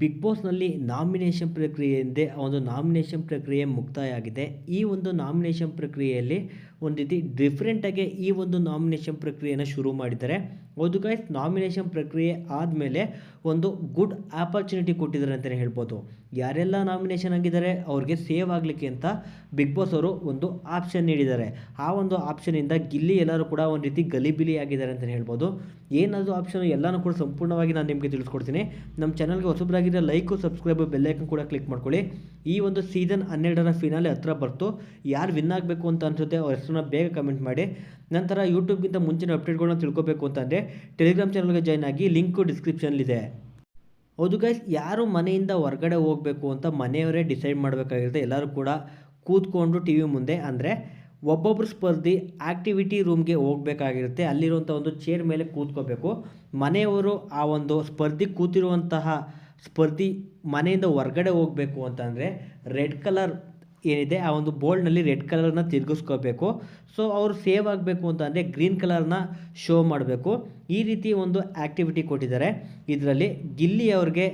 Big ಬಾಸ್ನಲ್ಲಿ nomination ಪ್ರಕ್ರಿಯೆಯಿಂದ ಆ ಒಂದು ನಾಮಿನೇಷನ್ ಪ್ರಕ್ರಿಯೆ ಮುಕ್ತಾಯ ಆಗಿದೆ ಈ ಒಂದು ನಾಮಿನೇಷನ್ ಪ್ರಕ್ರಿಯೆಯಲ್ಲಿ ಒಂದು ರೀತಿ ಡಿಫ್ರೆಂಟಾಗಿ ಈ ಒಂದು ನಾಮಿನೇಷನ್ ಪ್ರಕ್ರಿಯೆಯನ್ನು ಶುರು ಮಾಡಿದ್ದಾರೆ. ಹೌದು ಗೈಸ್ ನಾಮಿನೇಷನ್ ಪ್ರಕ್ರಿಯೆ ಆದಮೇಲೆ ಒಂದು ಗುಡ್ ಆಪರ್ಚುನಿಟಿ ಕೊಟ್ಟಿದ್ದಾರೆ ಅಂತಲೇ ಹೇಳ್ಬೋದು. ಯಾರೆಲ್ಲ ನಾಮಿನೇಷನ್ ಆಗಿದ್ದಾರೆ, ಅವ್ರಿಗೆ ಸೇವ್ ಆಗಲಿಕ್ಕೆ ಅಂತ ಬಿಗ್ ಬಾಸ್ ಅವರು ಒಂದು ಆಪ್ಷನ್ ನೀಡಿದ್ದಾರೆ. ಆ ಒಂದು ಆಪ್ಷನಿಂದ ಗಿಲ್ಲಿ ಎಲ್ಲರೂ ಕೂಡ ಒಂದು ರೀತಿ ಗಲಿಬಿಲಿ ಆಗಿದ್ದಾರೆ ಅಂತಲೇ ಹೇಳ್ಬೋದು. ಏನಾದರೂ ಆಪ್ಷನ್ ಎಲ್ಲನೂ ಕೂಡ ಸಂಪೂರ್ಣವಾಗಿ ನಾನು ನಿಮಗೆ ತಿಳಿಸ್ಕೊಡ್ತೀನಿ. ನಮ್ಮ ಚಾನಲ್ಗೆ ಹೊಸಬರಾಗಿದ್ದರೆ ಲೈಕು ಸಬ್ಸ್ಕ್ರೈಬ್ ಬೆಲ್ಲೈಕನ್ ಕೂಡ ಕ್ಲಿಕ್ ಮಾಡ್ಕೊಳ್ಳಿ. ಈ ಒಂದು ಸೀಸನ್ ಹನ್ನೆರಡರ ಫಿನಾಲೆ ಹತ್ರ ಬರ್ತು. ಯಾರು ವಿನ್ ಆಗಬೇಕು ಅಂತ ಅನ್ಸುತ್ತೆ ಅವ್ರ ಹೆಸರನ್ನ ಬೇಗ ಕಮೆಂಟ್ ಮಾಡಿ. ನಂತರ ಯೂಟ್ಯೂಬ್ಗಿಂತ ಮುಂಚಿನ ಅಪ್ಡೇಟ್ಗಳನ್ನ ತಿಳ್ಕೊಬೇಕು ಅಂತಂದರೆ ಟೆಲಿಗ್ರಾಮ್ ಚಾನಲ್ಗೆ ಜಾಯ್ನ್ ಆಗಿ ಲಿಂಕು ಡಿಸ್ಕ್ರಿಪ್ಷನ್ಲಿದೆ ಹೌದು ಗೈಸ್ ಯಾರು ಮನೆಯಿಂದ ಹೊರಗಡೆ ಹೋಗಬೇಕು ಅಂತ ಮನೆಯವರೇ ಡಿಸೈಡ್ ಮಾಡಬೇಕಾಗಿರುತ್ತೆ. ಎಲ್ಲರೂ ಕೂಡ ಕೂತ್ಕೊಂಡು ಟಿ ವಿ ಮುಂದೆ. ಅಂದರೆ ಒಬ್ಬೊಬ್ಬರು ಸ್ಪರ್ಧಿ ಆ್ಯಕ್ಟಿವಿಟಿ ರೂಮ್ಗೆ ಹೋಗಬೇಕಾಗಿರುತ್ತೆ. ಅಲ್ಲಿರುವಂಥ ಒಂದು ಚೇರ್ ಮೇಲೆ ಕೂತ್ಕೋಬೇಕು. ಮನೆಯವರು ಆ ಒಂದು ಸ್ಪರ್ಧಿ ಕೂತಿರುವಂತಹ ಸ್ಪರ್ಧಿ ಮನೆಯಿಂದ ಹೊರಗಡೆ ಹೋಗಬೇಕು ಅಂತಂದರೆ ರೆಡ್ ಕಲರ್ ಏನಿದೆ, ಆ ಒಂದು ಬೋಲ್ಡ್ನಲ್ಲಿ ರೆಡ್ ಕಲರ್ನ ತಿರುಗಿಸ್ಕೋಬೇಕು. ಸೊ ಅವರು ಸೇವ್ ಆಗಬೇಕು ಅಂತ ಅಂದರೆ ಗ್ರೀನ್ ಕಲರ್ನ ಶೋ ಮಾಡಬೇಕು. ಈ ರೀತಿ ಒಂದು ಆ್ಯಕ್ಟಿವಿಟಿ ಕೊಟ್ಟಿದ್ದಾರೆ. ಇದರಲ್ಲಿ ಗಿಲ್ಲಿ ಅವ್ರಿಗೆ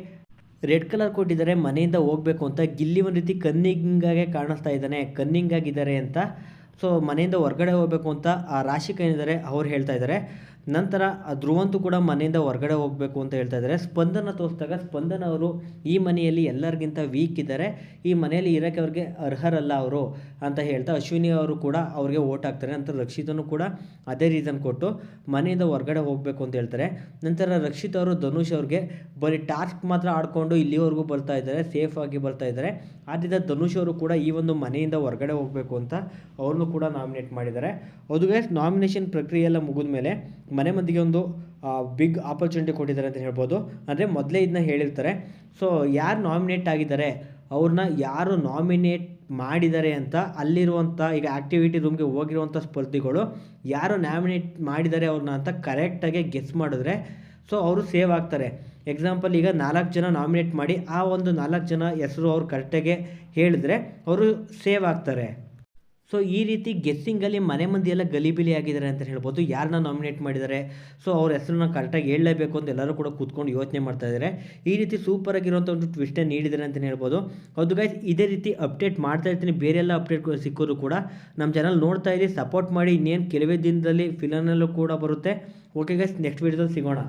ರೆಡ್ ಕಲರ್ ಕೊಟ್ಟಿದ್ದಾರೆ, ಮನೆಯಿಂದ ಹೋಗಬೇಕು ಅಂತ. ಗಿಲ್ಲಿ ಒಂದು ರೀತಿ ಕನ್ನಿಂಗಾಗೆ ಕಾಣಿಸ್ತಾ ಇದ್ದಾನೆ ಕನ್ನಿಂಗಾಗಿದ್ದಾರೆ ಅಂತ. ಸೊ ಮನೆಯಿಂದ ಹೊರಗಡೆ ಹೋಗಬೇಕು ಅಂತ ಆ ರಾಶಿಕ ಏನಿದ್ದಾರೆ ಅವ್ರು ಹೇಳ್ತಾ ಇದ್ದಾರೆ. ನಂತರ ಆ ಧ್ರುವಂತು ಕೂಡ ಮನೆಯಿಂದ ಹೊರಗಡೆ ಹೋಗಬೇಕು ಅಂತ ಹೇಳ್ತಾ ಇದ್ದಾರೆ. ಸ್ಪಂದನ ತೋರಿಸಿದಾಗ ಸ್ಪಂದನ ಅವರು ಈ ಮನೆಯಲ್ಲಿ ಎಲ್ಲರಿಗಿಂತ ವೀಕ್ ಇದ್ದಾರೆ. ಈ ಮನೆಯಲ್ಲಿ ಇರೋಕ್ಕೆ ಅವ್ರಿಗೆ ಅರ್ಹರಲ್ಲ ಅವರು. ಅಂತ ಹೇಳ್ತಾ ಅಶ್ವಿನಿ ಅವರು ಕೂಡ ಅವ್ರಿಗೆ ಓಟ್ ಹಾಕ್ತಾರೆ. ನಂತರ ರಕ್ಷಿತನು ಕೂಡ ಅದೇ ರೀಸನ್ ಕೊಟ್ಟು ಮನೆಯಿಂದ ಹೊರಗಡೆ ಹೋಗಬೇಕು ಅಂತ ಹೇಳ್ತಾರೆ. ನಂತರ ರಕ್ಷಿತ್ ಅವರು ಧನುಷ್ ಅವ್ರಿಗೆ ಬರೀ ಟಾಸ್ಕ್ ಮಾತ್ರ ಆಡಿಕೊಂಡು ಇಲ್ಲಿವರೆಗೂ ಬರ್ತಾ ಇದ್ದಾರೆ. ಸೇಫ್ ಆಗಿ ಬರ್ತಾ ಇದ್ದಾರೆ. ಆದ್ದರಿಂದ ಧನುಷ್ ಅವರು ಕೂಡ ಈ ಒಂದು ಮನೆಯಿಂದ ಹೊರಗಡೆ ಹೋಗಬೇಕು ಅಂತ ಅವ್ರನ್ನೂ ಕೂಡ ನಾಮಿನೇಟ್ ಮಾಡಿದ್ದಾರೆ. ಅದು ನಾಮಿನೇಷನ್ ಪ್ರಕ್ರಿಯೆ ಎಲ್ಲ ಮುಗಿದ ಮೇಲೆ ಮನೆ ಮಂದಿಗೆ ಒಂದು ಬಿಗ್ ಆಪರ್ಚುನಿಟಿ ಕೊಟ್ಟಿದ್ದಾರೆ ಅಂತ ಹೇಳ್ಬೋದು. ಅಂದರೆ ಮೊದಲೇ ಇದನ್ನ ಹೇಳಿರ್ತಾರೆ. ಸೊ ಯಾರು ನಾಮಿನೇಟ್ ಆಗಿದ್ದಾರೆ? ಅವ್ರನ್ನ ಯಾರು ನಾಮಿನೇಟ್ ಮಾಡಿದ್ದಾರೆ ಅಂತ ಅಲ್ಲಿರುವಂಥ ಈಗ ಆ್ಯಕ್ಟಿವಿಟಿ ರೂಮ್ಗೆ ಹೋಗಿರುವಂಥ ಸ್ಪರ್ಧಿಗಳು ಯಾರು ನಾಮಿನೇಟ್ ಮಾಡಿದ್ದಾರೆ ಅವ್ರನ್ನ ಅಂತ ಕರೆಕ್ಟಾಗಿ ಗೆಸ್ ಮಾಡಿದ್ರೆ ಸೊ ಅವರು ಸೇವ್ ಆಗ್ತಾರೆ. ಎಕ್ಸಾಂಪಲ್ ಈಗ ನಾಲ್ಕು ಜನ ನಾಮಿನೇಟ್ ಮಾಡಿ ಆ ಒಂದು ನಾಲ್ಕು ಜನ ಹೆಸರು ಅವ್ರು ಕರೆಕ್ಟಾಗಿ ಹೇಳಿದ್ರೆ ಅವರು ಸೇವ್ ಆಗ್ತಾರೆ. ಸೊ ಈ ರೀತಿ ಗೆಸ್ಸಿಂಗಲ್ಲಿ ಮನೆ ಮಂದಿ ಎಲ್ಲ ಗಲಿಬಿಲಿ ಆಗಿದ್ದಾರೆ ಅಂತ ಹೇಳ್ಬೋದು. ಯಾರನ್ನ ನಾಮಿನೇಟ್ ಮಾಡಿದ್ದಾರೆ? ಸೊ ಅವ್ರ ಹೆಸರನ್ನ ಕರೆಕ್ಟಾಗಿ ಹೇಳಲೇಬೇಕು ಅಂತ ಎಲ್ಲರೂ ಕೂಡ ಕೂತ್ಕೊಂಡು ಯೋಚನೆ ಮಾಡ್ತಾ ಇದ್ದಾರೆ. ಈ ರೀತಿ ಸೂಪರ್ ಆಗಿರುವಂಥ ಒಂದು ಟ್ವಿಸ್ಟೇ ನೀಡಿದ್ದಾರೆ ಅಂತಲೇ ಹೇಳ್ಬೋದು. ಹೌದು ಗೈಸ್ ಇದೇ ರೀತಿ ಅಪ್ಡೇಟ್ ಮಾಡ್ತಾ ಇರ್ತೀನಿ. ಬೇರೆ ಎಲ್ಲ ಅಪ್ಡೇಟ್ ಸಿಕ್ಕೋರು ಕೂಡ ನಮ್ಮ ಚಾನಲ್ ನೋಡ್ತಾ ಇದ್ದೀವಿ ಸಪೋರ್ಟ್ ಮಾಡಿ. ಇನ್ನೇನು ಕೆಲವೇ ದಿನದಲ್ಲಿ ಫಿಲನಲ್ಲೂ ಕೂಡ ಬರುತ್ತೆ. ಓಕೆ ಗೈಸ್ ನೆಕ್ಸ್ಟ್ ವೀಡಿಯೋದಲ್ಲಿ ಸಿಗೋಣ.